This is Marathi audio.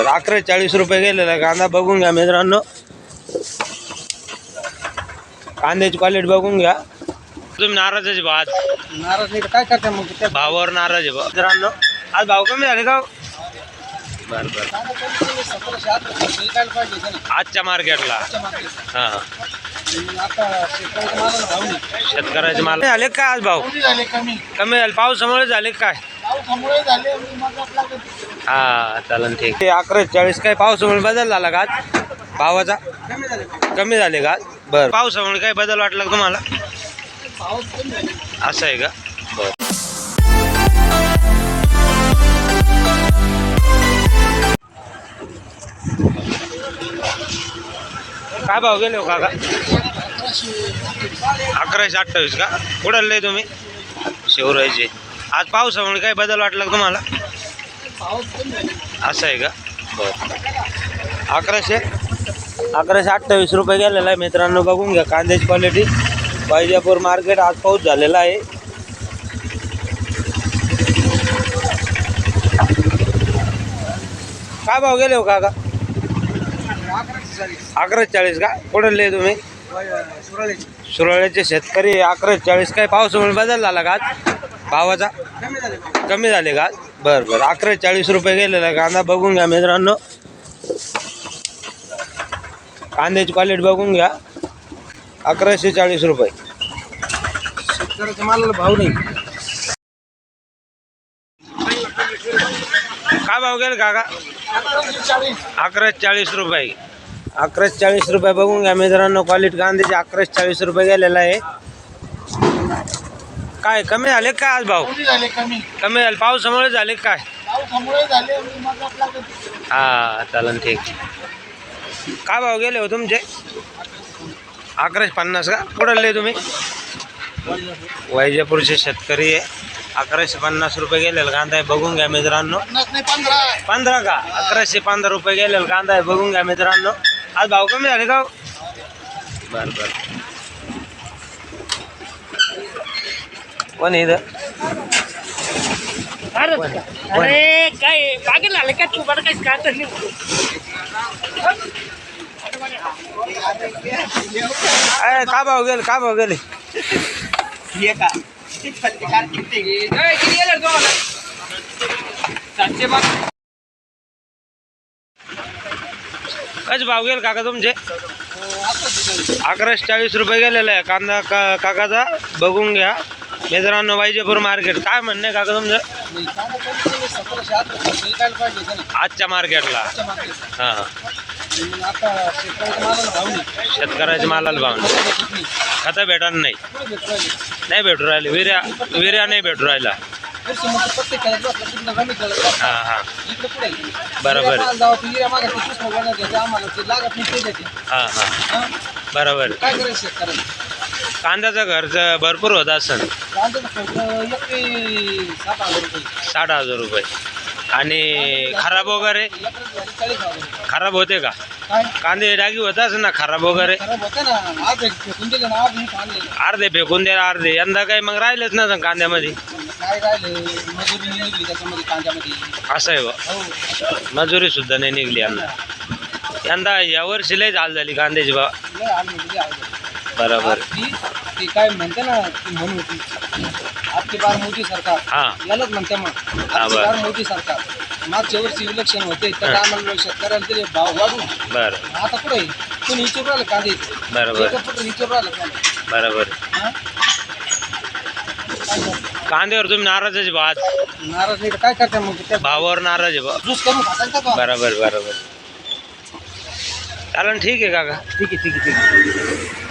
बरं अकरा चाळीस रुपये गेलेला आहे कांदा. बघून घ्या मित्रांनो. कांद्याची क्वालिटी बघून घ्या. तुम्ही नाराज आहे भात नाराज नाही काय करता मग? त्या भावावर नाराज आहे मित्रांनो आज भाव कमी झाले का हो? बरं बरं. आजच्या मार्केटला. हां. शेतकऱ्याचे माल झाले का आज भाव? कमी झाले कमी. कमी झाले. पावसामुळे झाले काय? हा चालन ठीक. ते अकरा चाळीस काय पावसामुळे बदल झाला का आज? भावाचा? कमी झाले. का? बरं. पावसामुळे काय बदल वाटला का तुम्हाला? असं आहे का? बरं. काय भाव गेले हो काका? अकराशे. अठ्ठावीस का? कुठं लय तुम्ही? शिवरायचे. आज पावसामुळे काय बदल वाटला का तुम्हाला? असं आहे का? बरं. अकराशे? अकराशे अठ्ठावीस रुपये गेलेला आहे मित्रांनो. बघून घ्या कांद्याची क्वालिटी वैजापूर मार्केट आज पाऊस झालेला आहे. काय भाव गेले हो काका? अकरा चाळीस का? कुठं लय तुम्ही? सुरळीचे सुरळ्याचे शेतकरी अकरा चाळीस काय पावसामुळे बदल झाला का आज? भावाचा? कमी झाले का? बरं बरं. अकरा चाळीस रुपये गेलेला आहे कांदा. बघून घ्या मित्रांनो. कांद्याची क्वालिटी बघून घ्या. अकराशे चाळीस रुपये. शेतकऱ्याच्या मालाला भाव नाही. काय भाव गेले काका? चाळीस. अकराशे चाळीस रुपये. अकराशे चाळीस रुपये बघून घ्या मित्रांनो. क्वालिटी कांद्याची अकराशे चाळीस रुपये गेलेला आहे. काय कमी झाले का आज भाव? कमी झाले कमी. कमी झाले. पावसामुळे झाले काय? पावसामुळे झाले हा चालन ठीक. काय भाव गेले हो तुमचे? अकराशे पन्नास का? कुठं आले तुम्ही? वैजापूरचे शेतकरी आहे. अकराशे पन्नास रुपये गेलेला कांदा आहे. बघून घ्या मित्रांनो. पंधरा का? अकराशे पंधरा रुपये गेलेला कांदा आहे. बघून घ्या मित्रांनो. आज भाव कमी झाले का हो? बरं बरं. कोण आहे? अरे काय पागल झाले का तू? बरं अरे का भाव गेले का भाव गेले? कच भाव गेले काका तुमचे? अकराशे चाळीस रुपये गेलेला आहे. कांदा का काकाचा बघून घ्या. मित्रांनो वायजेपूर मार्केट. काय म्हणणं आहे काका तुमचं? आजच्या मार्केटला. हां शेतकऱ्याच्या मालाला भाव नाही. भेटत नाही. खतं भेटणार नाही भेटू नाही भेटू राहिले. विर्या विर्या नाही भेटू राहिला. हां हां. बरोबर. हां हां. हा? बरोबर. काय करायचं कांद्याचा खर्च भरपूर होत असेल. साठ हजार रुपये. आणि खराब वगैरे? खराब होते का? कांदे डागी होत ना खराब वगैरे? अर्धे फेकून द्या अर्धे. यंदा काही मग राहिलेच ना कांद्यामध्ये. कांद्यामध्ये असं आहे बा. मजुरी सुद्धा नाही निघली यंदा. यंदा यावर्षी लय हाल झाली कांद्याची बा बरोबर. ती ती काय म्हणते ना ती म्हणून होती. आपली बार मोदी सरकार. हां. यालाच म्हणते मग. आपली बरं. मोदी सरकार. मागच्या वर्षी इलेक्शन होते तर आम्हाला शेतकऱ्याला दिले भाव वाढून. बरं. आता कुठे? कोणी विचारू राहिलं कांदे बरोबर. विचारू राहिलं कांदे बरोबर? कांद्यावर तुम्ही नाराज आहे आज? नाराज नाही काय करता मग? त्या भावावर नाराज आहे करून का? बरोबर बरोबर. चालन ठीक आहे काका. ठीक आहे ठीक आहे ठीक आहे.